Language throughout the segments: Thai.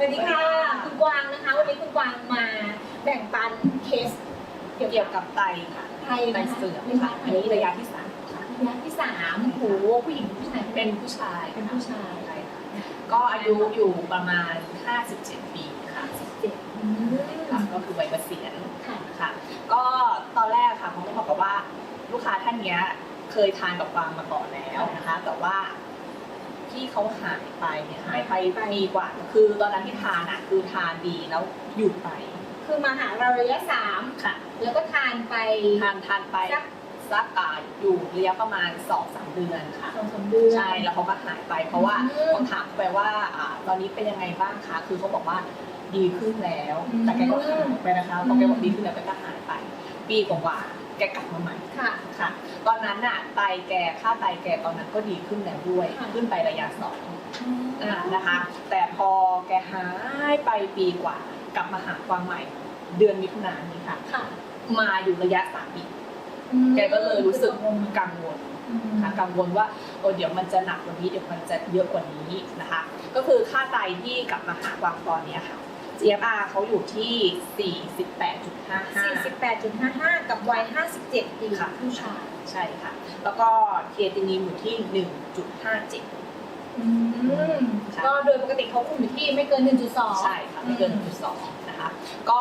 สวัสดีค่ะ คุณกวางนะคะ วันนี้คุณกวางมาแบ่งปันเคสเกี่ยวเกี่กัยบวกับไตค่ะไทยไตนะคะเสื่อมค่ะอันนี้ระยะที่สามค่ะระยะที่สามโหผู้หญิงผู้ชายเป็นผู้ชายเป็นผู้ชายใช่ค่ะก็อายุอยู่ประมาณ 57 ปีค่ะเจ็ดอืมค่ะก็คือวัยเกษียณค่ะค่ะ ก็ตอนแรกค่ะผมต้องบอกกับว่าลูกค้าท่านเนี้ยเคยทานกับฟางมาก่อนแล้วนะคะ แต่ว่า ที่เขาหายไปเนี่ยหายไปปีกว่า คือตอนนั้นที่ทานอะคือทานดีแล้วหยุดไป คือมาหาเราระยะสามค่ะ แล้วก็ทานไปทานทานไปสักสักอ่าอยู่ระยะประมาณ2อสเดือนค่ะสองสามเดือนใช่แล้วเขาก็หายไป เพราะว่าอืมผมถามไปว่าอ่าตอนนี้เป็นยังไงบ้างคะคือเขาบอกว่าดีขึ้นแล้วอืมแต่แกก็หายไปนะคะพอแกบอกดีขึ้นแล้วแกก็หายไป ปีกว่าๆ แกกลับมาใหม่ค่ะค่ะ ตอนนั้นน่ะไตแกค่าไตแกตอนนั้นก็ดีขึ้นแล้วด้วยค่ะขึ้นไประยะสองอ่านะคะ แต่พอแกหายไปปีกว่ากลับมาหาความใหม่ เดือนมิถุนายนนี้ค่ะค่ะมาอยู่ระยะสามปีอืมแกก็เลยรู้สึกกังวลอืมนะคะกังวลว่าโอ้เดี๋ยวมันจะหนักกว่านี้เดี๋ยวมันจะเยอะกว่านี้นะคะ ก็คือค่าไตที่กลับมาหากวางตอน เนี้ยค่ะ GFR เขาอยู่ที่ 48.55 48.55 กับวัย 57 ปีค่ะผู้ชายใช่ค่ะ แล้วก็เคตินินอยู่ที่ 1.57อืมค่ะก็โดยปกติเขาคุมอยู่ที่ไม่เกิน 1.2 ใช่ค่ะ ไม่เกิน 1.2 นะคะ ก็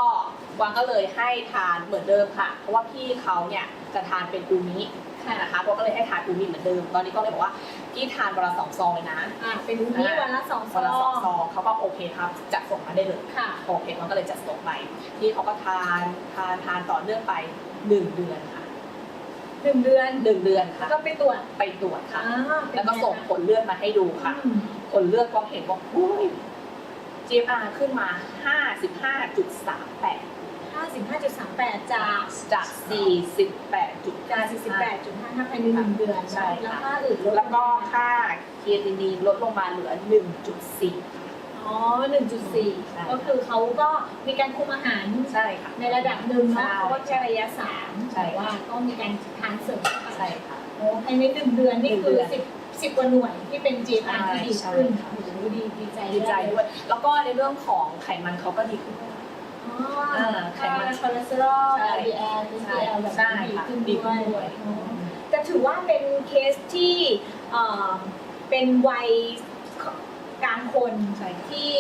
วางก็เลยให้ทานเหมือนเดิมค่ะ เพราะว่าพี่เขาเนี่ยจะทานเป็นอูมิ ค่ะนะคะก็เลยให้ทานอูมิเหมือนเดิม ตอนนี้ก็เลยบอกว่าพี่ทานวันละสองซองเลยนะ อ่าเป็นวิธีวันละสองซวันละสอองง ซองเขาก็โอเคครับจัดส่งมาได้เลยค่ะ โอเคมันก็เลยจัดส่งไปที่เขาก็ทานทานทานต่อเนื่องไปหนึ่งเดือนค่ะหนึ่งเดือนหนึ่งเดือนแล้ค่ะวก็ไปตรวจไปตรวจค่ะอ่าเป็นแล้วก็ส่งไคะผลเลือดมาให้ดูค่ะ อืมผลเลือดก็เห็นว่าอุ้ย GFR ขึ้นมา 55.38 55.38 จากจากจาก48.55 48.55ภายในหนึ่งเดือนใช่แล้วค่ะ ค่าอื่นลดแล้วก็ค่าเคตินีนลดลงมาเหลือ 1.4 อ๋อ ใช่ 1.4 ก็คือเขาก็มีการคุมอาหาร ใช่ค่ะ ในระดับหนึ่งใช่เนาะเพราะว่าแค่ระยะสามใช่ แต่ว่าก็มีการทานเสริมเข้าไปใช่ค่ะ โอ้ภายในหนึ่งเดือนนี่หนึ่งคือเดือนสิบสิบกว่าหน่วยที่เป็น GFR ที่ดีขึ้นใช่ โอ้โหดีดีใจดีใจด้วย แล้วก็ในเรื่องของไขมันเขาก็ดีขึ้นด้วย อ๋ออ่าไขค่ามันคอเลสเตอรอลใช่ LDL HDL แบบใช่นี้ดีค่ะขึ้นดีด้ขึ้วนด้วยอ๋อแต่ถือว่าเป็นเคสที่เอ่อเป็นวัยกลางคนใช่ค่ะ ที่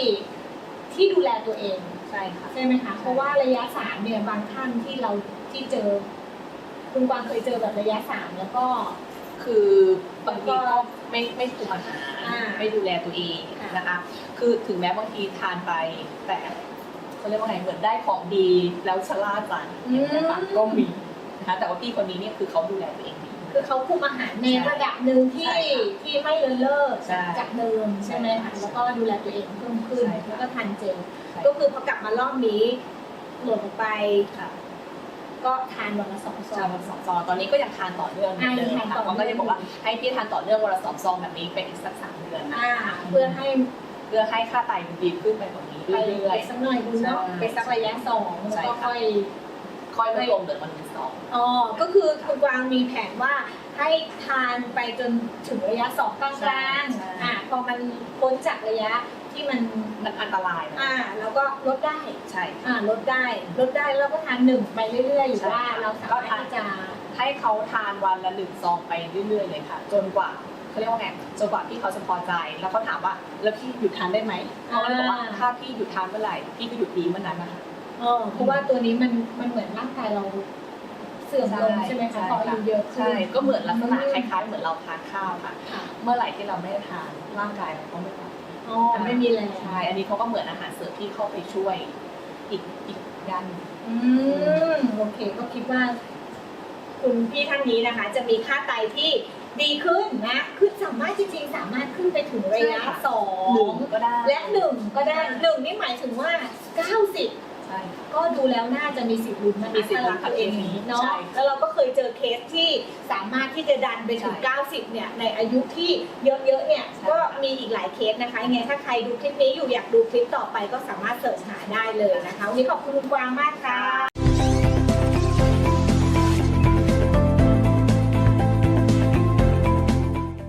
ที่ดูแลตัวเองใช่ค่ะ ใช่ไหมคะ เพราะว่าระยะสามเนี่ยบางท่านที่เราที่เจอ คุณกวางเคยเจอแบบระยะสามแล้วก็ คือบางทีก็ไม่ไม่คุมอาหารอ่าไม่ดูแลตัวเองค่ะนะคะ คือถึงแม้บางทีทานไปแต่ เขาเรียกว่าไงเหมือนได้ของดีแล้วชะล่าใจอย่างนี้ยค่ะก็มีนะคะแต่ว่าพี่คนนี้เนี่ยคือเขาดูแลตัวเองดี คือเขาคุมอาหารในใช่ระดับหนึ่งที่ใช่ค่ะที่ไม่เลินเล่อใช่จากเดิมใช่ไหมใช่คะค่ะแล้วก็ดูแลตัวเองเพิ่มขึ้นใช่ค่ะแล้วก็ทานเจลใช่ก็คือพอกลับมารอบนี้ตรวจออกไปค่ะก็ทานวันละสองซอชางวันสองซองตอนนี้ก็ยังทานต่อเนื่องเหมือนเดิมอ่ายังทานต่ค่ะอเนื่องก็จะบอกว่าให้พี่ทานต่อเนื่องวันละสองซองแบบนี้ไปอีกสักสามเดือนนะอ่าเพื่อให้เพื่อให้ค่าไตมันดีขึ้นไปกว่านี้ ไปเรื่อยสักหน่อยดูเนาะใช่ไปสักระยะสองแล้วใช่ก็ค่ะค่อยๆค่อยลดลงเหลือวันที่สองอ๋อ ก็คือคุณกวางมีแผนว่าให้ทานไปจนถึงระยะสองกลางใช่ๆใช่อ่าพอมันพ้นจากระยะที่มันมันอันตรายนะอ่าแล้วก็ลดได้ใช่อ่าลดได้ลดได้แล้วก็ทานหนึ่งไปเรื่อยๆอยู่ใช่ว่าเราสามารถที่จะให้เขาทานวันละหนึ่งซองไปเรื่อยๆเลยค่ะ จนกว่า เขาเรียกว่าไงจนกว่าพี่เขาจะพอใจ แล้วเขาถามว่าแล้วพี่หยุดทานได้ไหมเขาก็เลยบอกว่าอ่าถ้าพี่หยุดทานเมื่อไหร่พี่ก็หยุดดีเมื่อนั้นนะคะเออเพราะว่าตัวนี้มันมันเหมือนร่างกายเราเสื่อมลงใช่ไหมคะพออายุเยอะขึ้นใช่ก็เหมือนลักษณะคล้ายๆ เหมือนเราทานข้าวค่ะค่ะเมื่อไหร่ที่เราไม่ได้ทานร่างกายเราก็ไม่ทานอ๋อไม่มีแรงใช่อันนี้เขาก็เหมือนอาหารเสริมที่เข้าไปช่วยอีกอีกด้านหนึ่งอืมโอเคก็คิดว่า คุณพี่ท่านนี้นะคะ จะมีค่าไตที่ดีขึ้นนะคือสามารถจริงๆสามารถขึ้นไปถึงระยะใช่ค่ะสอหนึ่งงก็ได้ และหนึ่งก็ได้หนึ่งนี่หมายถึงว่า 90 ใช่ค่ะก็ดูแล้วน่าจะมีสิทธิ์ลุ้นนะมีคะสิทธิ์ลุ้นถ้ารักตัวเองอย่างนี้เนาะใช่แล้วเราก็เคยเจอเคสที่สามารถที่จะดันไปถึง ใช่90 เนี่ย ในอายุที่เยอะๆ เนี่ย ใช่ก็มีอีกหลายเคสนะคะยังไงถ้าใครดูคลิปนี้อยู่อยากดูคลิปต่อไปก็สามารถเสิร์ชหาได้เลยนะคะ วันนี้ขอบคุณคุณกวางมากค่ะ